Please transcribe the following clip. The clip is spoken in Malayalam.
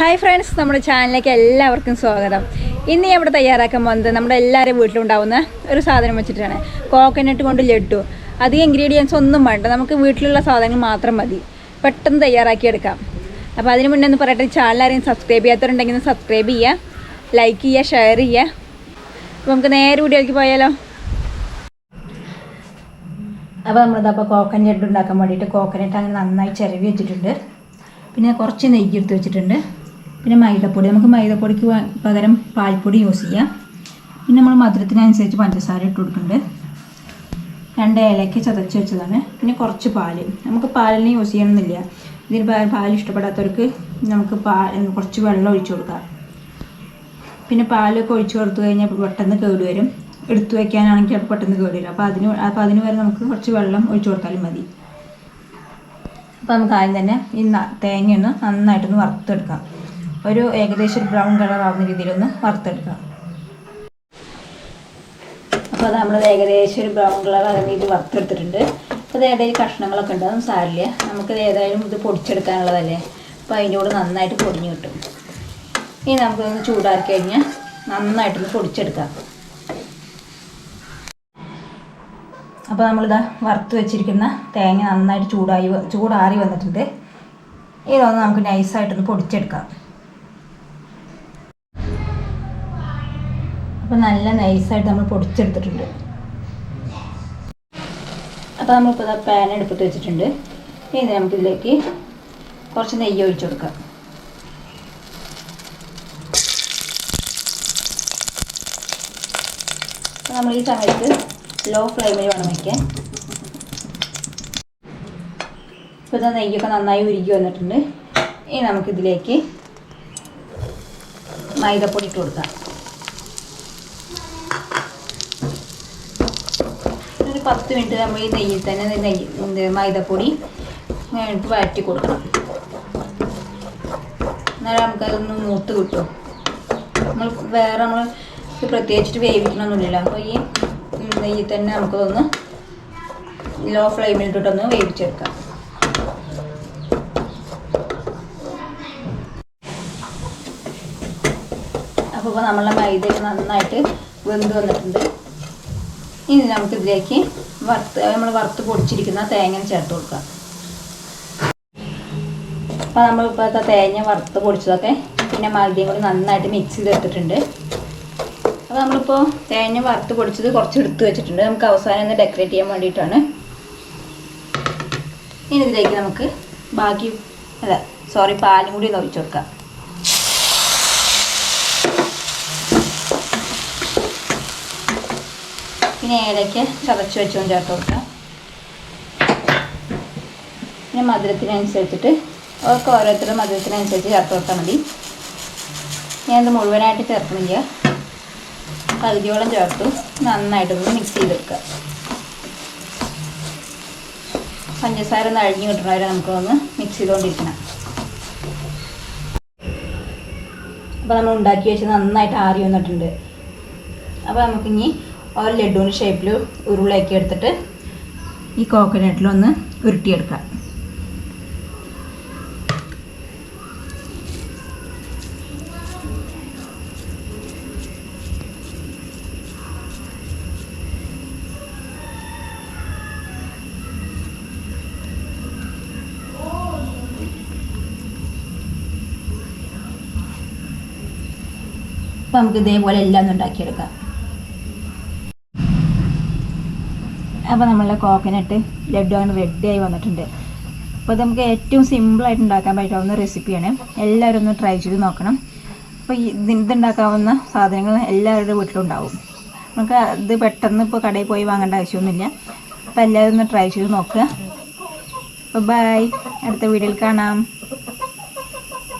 ഹായ് ഫ്രണ്ട്സ് നമ്മുടെ ചാനലിലേക്ക് എല്ലാവർക്കും സ്വാഗതം. ഇന്ന് ഞാൻ ഇവിടെ തയ്യാറാക്കാൻ പോകുന്നത് നമ്മുടെ എല്ലാവരും വീട്ടിലുണ്ടാവുന്ന ഒരു സാധനം വെച്ചിട്ടാണ്. കോക്കനട്ട് കൊണ്ട് ലഡു അധികം ഇൻഗ്രീഡിയൻസ് ഒന്നും വേണ്ട. നമുക്ക് വീട്ടിലുള്ള സാധനങ്ങൾ മാത്രം മതി. പെട്ടെന്ന് തയ്യാറാക്കിയെടുക്കാം അപ്പോൾ അതിന് മുന്നേ ഒന്ന് പറയട്ടെ ചാനൽ ആരെയും സബ്സ്ക്രൈബ് ചെയ്യാത്തവരുണ്ടെങ്കിൽ ഒന്ന് സബ്സ്ക്രൈബ് ചെയ്യുക ലൈക്ക് ചെയ്യുക ഷെയർ ചെയ്യുക. അപ്പോൾ നമുക്ക് നേരെ വീഡിയോയിലേക്ക് പോയാലോ? അപ്പോൾ നമ്മളിതപ്പോൾ കോക്കനട്ട് ഉണ്ടാക്കാൻ വേണ്ടിയിട്ട് കോക്കനട്ട് അങ്ങനെ നന്നായി ചിരവി വെച്ചിട്ടുണ്ട്. പിന്നെ കുറച്ച് നെയ്യ് എടുത്ത് വെച്ചിട്ടുണ്ട്. പിന്നെ മൈദപ്പൊടി. നമുക്ക് മൈദപ്പൊടിക്ക് പകരം പാൽപ്പൊടി യൂസ് ചെയ്യാം. പിന്നെ നമ്മൾ മധുരത്തിനനുസരിച്ച് പഞ്ചസാര ഇട്ട് കൊടുക്കുന്നുണ്ട്. രണ്ട് ഏലയ്ക്ക് ചതച്ച് വെച്ചതാണ്. പിന്നെ കുറച്ച് പാൽ. നമുക്ക് പാലിനെ യൂസ് ചെയ്യണമെന്നില്ല ഇതിന് പാൽ ഇഷ്ടപ്പെടാത്തവർക്ക് നമുക്ക് പാൽ കുറച്ച് വെള്ളം ഒഴിച്ചു കൊടുക്കാം. പിന്നെ പാലൊക്കെ ഒഴിച്ചു കൊടുത്തു കഴിഞ്ഞാൽ പെട്ടെന്ന് കേട് വരും. എടുത്തു വയ്ക്കാനാണെങ്കിൽ അത് പെട്ടെന്ന് കേട് വരും. അപ്പോൾ അതിന് അപ്പോൾ അതിന് വരെ നമുക്ക് കുറച്ച് വെള്ളം ഒഴിച്ചു കൊടുത്താലും മതി. അപ്പോൾ നമുക്ക് ആദ്യം തന്നെ ഈ തേങ്ങയൊന്ന് നന്നായിട്ടൊന്ന് വറുത്തെടുക്കാം. ഒരു ഏകദേശം ഒരു ബ്രൗൺ കളർ ആവുന്ന രീതിയിലൊന്ന് വറുത്തെടുക്കാം. അപ്പോൾ നമ്മൾ ഏകദേശം ഒരു ബ്രൗൺ കളർ ആകുന്ന രീതിയിൽ വറുത്തെടുത്തിട്ടുണ്ട്. അപ്പോൾ ഏതായാലും കഷ്ണങ്ങളൊക്കെ ഉണ്ട് അതൊന്നും സാരില്ല നമുക്കിത് ഏതായാലും ഇത് പൊടിച്ചെടുക്കാനുള്ളതല്ലേ? അപ്പോൾ അതിന്റെ നന്നായിട്ട് പൊടിഞ്ഞു കിട്ടും. ഇനി നമുക്കൊന്ന് ചൂടാക്കി കഴിഞ്ഞാൽ നന്നായിട്ടൊന്ന് പൊടിച്ചെടുക്കാം. അപ്പോൾ നമ്മളിതാ വറുത്ത് വെച്ചിരിക്കുന്ന തേങ്ങ നന്നായിട്ട് ചൂടായി ചൂടാറി വന്നിട്ടുണ്ട്. ഇതൊന്ന് നമുക്ക് നൈസായിട്ടൊന്ന് പൊടിച്ചെടുക്കാം. അപ്പോൾ നല്ല നൈസായിട്ട് നമ്മൾ പൊടിച്ചെടുത്തിട്ടുണ്ട്. അപ്പോൾ നമ്മളിപ്പോൾ ഇതാ പാൻ എടുത്തിട്ട് വെച്ചിട്ടുണ്ട്. ഇനി നമുക്കിതിലേക്ക് കുറച്ച് നെയ്യ് ഒഴിച്ചു കൊടുക്കാം. നമ്മൾ ഈ സമയത്ത് ലോ ഫ്ലെയിമിൽ വേണം വയ്ക്കാൻ ഇപ്പോൾ ഇതാ നെയ്യൊക്കെ നന്നായി ഉരുകി വന്നിട്ടുണ്ട്. ഇനി നമുക്കിതിലേക്ക് മൈദപ്പൊടി ഇട്ട് കൊടുക്കാം. ഒരു പത്ത് മിനിറ്റ് നമ്മൾ ഈ നെയ്യിൽ തന്നെ നെയ്യ് മൈദപ്പൊടി ഇട്ട് വഴറ്റി കൊടുക്കണം. എന്നാലും നമുക്കതൊന്ന് മൂത്ത് കിട്ടും. നമ്മൾ വേറെ നമ്മൾ പ്രത്യേകിച്ചിട്ട് വേവിക്കണമെന്നില്ല അപ്പോൾ ഈ നെയ്യിൽ തന്നെ നമുക്കതൊന്ന് ലോ ഫ്ലെയിമിൽ ഇട്ടിട്ടൊന്ന് വേവിച്ചെടുക്കാം അപ്പോൾ നമ്മളെ മൈദ നന്നായിട്ട് വെന്ത് വന്നിട്ടുണ്ട്. ഇനി നമുക്കിതിലേക്ക് വറുത്ത് നമ്മൾ വറുത്ത് പൊടിച്ചിരിക്കുന്ന തേങ്ങ ചേർത്ത് കൊടുക്കാം അപ്പം നമ്മൾ ഇപ്പോഴത്തെ തേങ്ങ വറുത്ത് പൊടിച്ചതൊക്കെ പിന്നെ മല്ലിയും കൂടി നന്നായിട്ട് മിക്സ് ചെയ്തെടുത്തിട്ടുണ്ട്. അപ്പോൾ നമ്മളിപ്പോൾ തേങ്ങ വറുത്ത് പൊടിച്ചത് കുറച്ച് എടുത്ത് വെച്ചിട്ടുണ്ട്. നമുക്ക് അവസാനം ഒന്ന് ഡെക്കറേറ്റ് ചെയ്യാൻ വേണ്ടിയിട്ടാണ്. ഇനി ഇതിലേക്ക് നമുക്ക് ബാക്കി അല്ല സോറി പാലും കൂടി ഒന്ന് ഒഴിച്ചു കൊടുക്കാം. പിന്നെ ഏലയ്ക്ക് ചതച്ച് വെച്ചുകൊണ്ട് ചേർത്ത് കൊടുക്കാം പിന്നെ മധുരത്തിനനുസരിച്ചിട്ട് അവർക്ക് ഓരോരുത്തരുടെ മധുരത്തിനനുസരിച്ച് ചേർത്ത് കൊടുത്താൽ മതി. ഞാനത് മുഴുവനായിട്ട് ചേർക്കുന്നില്ല പകുതിയോളം ചേർത്തു നന്നായിട്ടൊന്ന് മിക്സ് ചെയ്തെടുക്കുക പഞ്ചസാര ഒന്ന് അഴിഞ്ഞു കിട്ടണവരെ നമുക്കൊന്ന് മിക്സ് ചെയ്തുകൊണ്ടിരിക്കണം. അപ്പോൾ നമ്മൾ ഉണ്ടാക്കി വെച്ച് നന്നായിട്ട് ആറി വന്നിട്ടുണ്ട്. അപ്പോൾ നമുക്കിനി ഒരു ലഡുവിന്റെ ഷേപ്പിൽ ഉരുളയാക്കി എടുത്തിട്ട് ഈ കോക്കനട്ടിലൊന്ന് ഉരുട്ടിയെടുക്കാം. അപ്പോൾ നമുക്ക് ഇതേപോലെ എല്ലാം ഉണ്ടാക്കിയെടുക്കാം. അപ്പോൾ നമ്മളുടെ കോക്കനട്ട് ലഡു അങ്ങനെ റെഡിയായി വന്നിട്ടുണ്ട്. അപ്പോൾ നമുക്ക് ഏറ്റവും സിമ്പിളായിട്ട് ഉണ്ടാക്കാൻ പറ്റാവുന്ന റെസിപ്പിയാണ് എല്ലാവരും ഒന്ന് ട്രൈ ചെയ്ത് നോക്കണം. അപ്പോൾ ഇതുണ്ടാക്കാവുന്ന സാധനങ്ങൾ എല്ലാവരുടെ വീട്ടിലുണ്ടാവും നമുക്ക് ഇത് പെട്ടെന്ന് ഇപ്പോൾ കടയിൽ പോയി വാങ്ങേണ്ട ആവശ്യമൊന്നുമില്ല. അപ്പോൾ എല്ലാവരും ഒന്ന് ട്രൈ ചെയ്ത് നോക്കുക. അപ്പോൾ ബൈ അടുത്ത വീഡിയോയിൽ കാണാം.